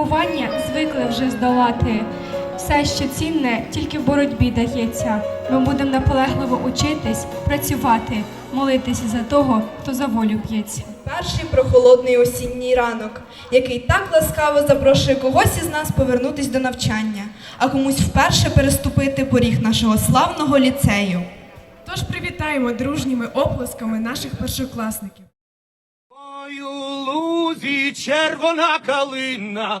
випробування звикли вже здолати. Все, що цінне, тільки в боротьбі дається. Ми будемо наполегливо учитись, працювати, молитися за того, хто за волю б'ється. Перший прохолодний осінній ранок, який так ласкаво запрошує когось із нас повернутись до навчання, а комусь вперше переступити поріг нашого славного ліцею. Тож привітаємо дружніми оплесками наших першокласників. Ой, у лузі червона калина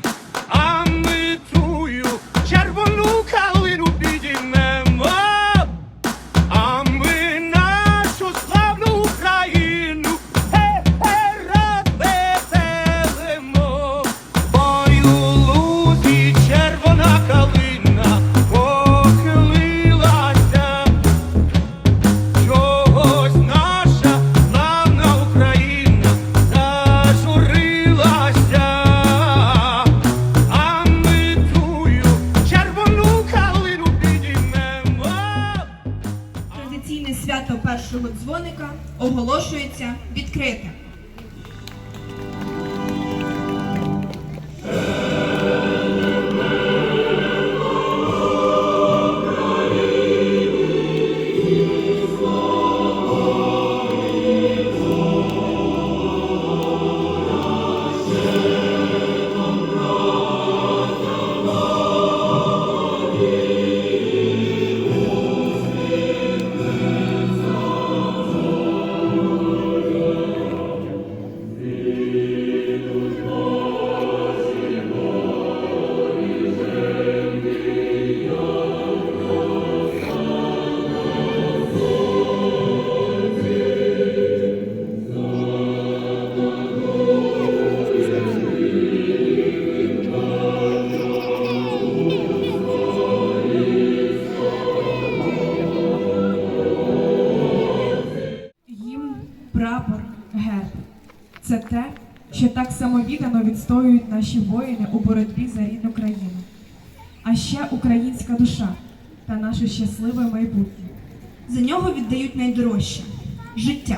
Першого дзвоника оголошується відкритим. Це те, що так самовіддано відстоюють наші воїни у боротьбі за рідну країну. А ще українська душа та наше щасливе майбутнє. За нього віддають найдорожче життя,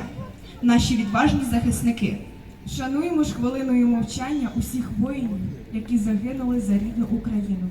наші відважні захисники. Шануємо ж хвилиною мовчання усіх воїнів, які загинули за рідну Україну.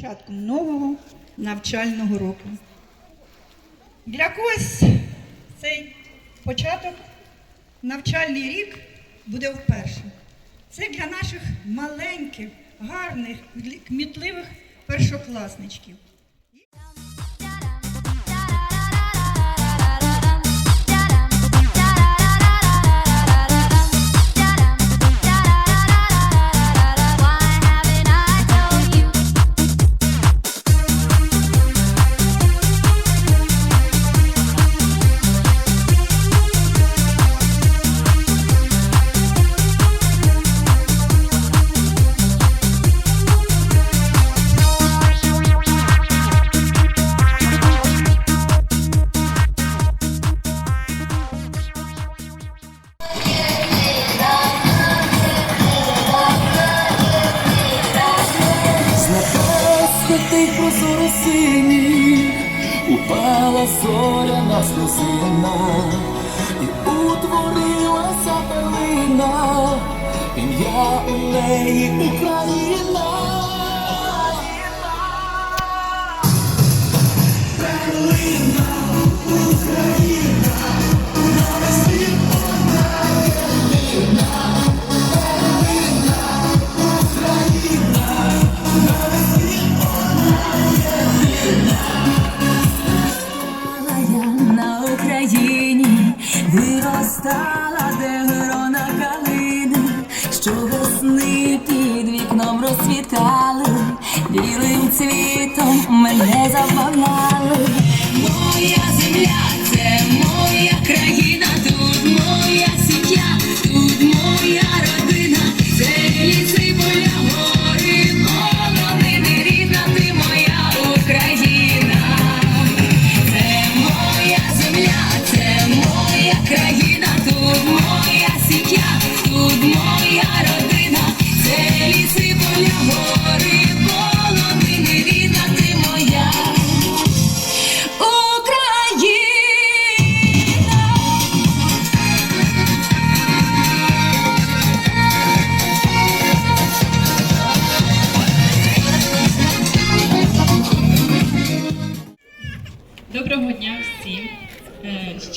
Початком нового навчального року. Для когось цей початок навчальний рік буде вперше. Це для наших маленьких, гарних, кмітливих першокласничків. Упала зоряна сльозина, і утворилася перлина, ім'я у неї Україна. я mình nghe ra bao ngàn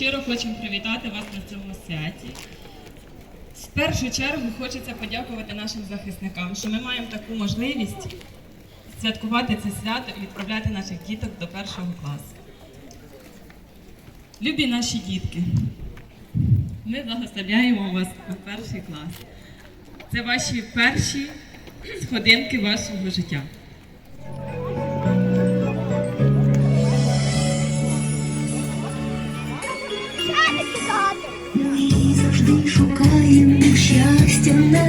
щиро хочемо привітати вас на цьому святі. В першу чергу хочеться подякувати нашим захисникам, що ми маємо таку можливість святкувати це свято і відправляти наших діток до першого класу. Любі наші дітки, ми благословляємо вас на перший клас. Це ваші перші сходинки вашого життя.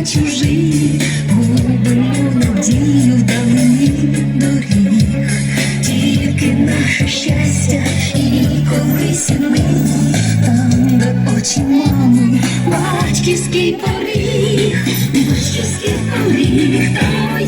Чужині, губимо надію в давні доріг. Тільки наше щастя і колись ми. Там, де очі мами, батьківський поріг, батьківський поріг, там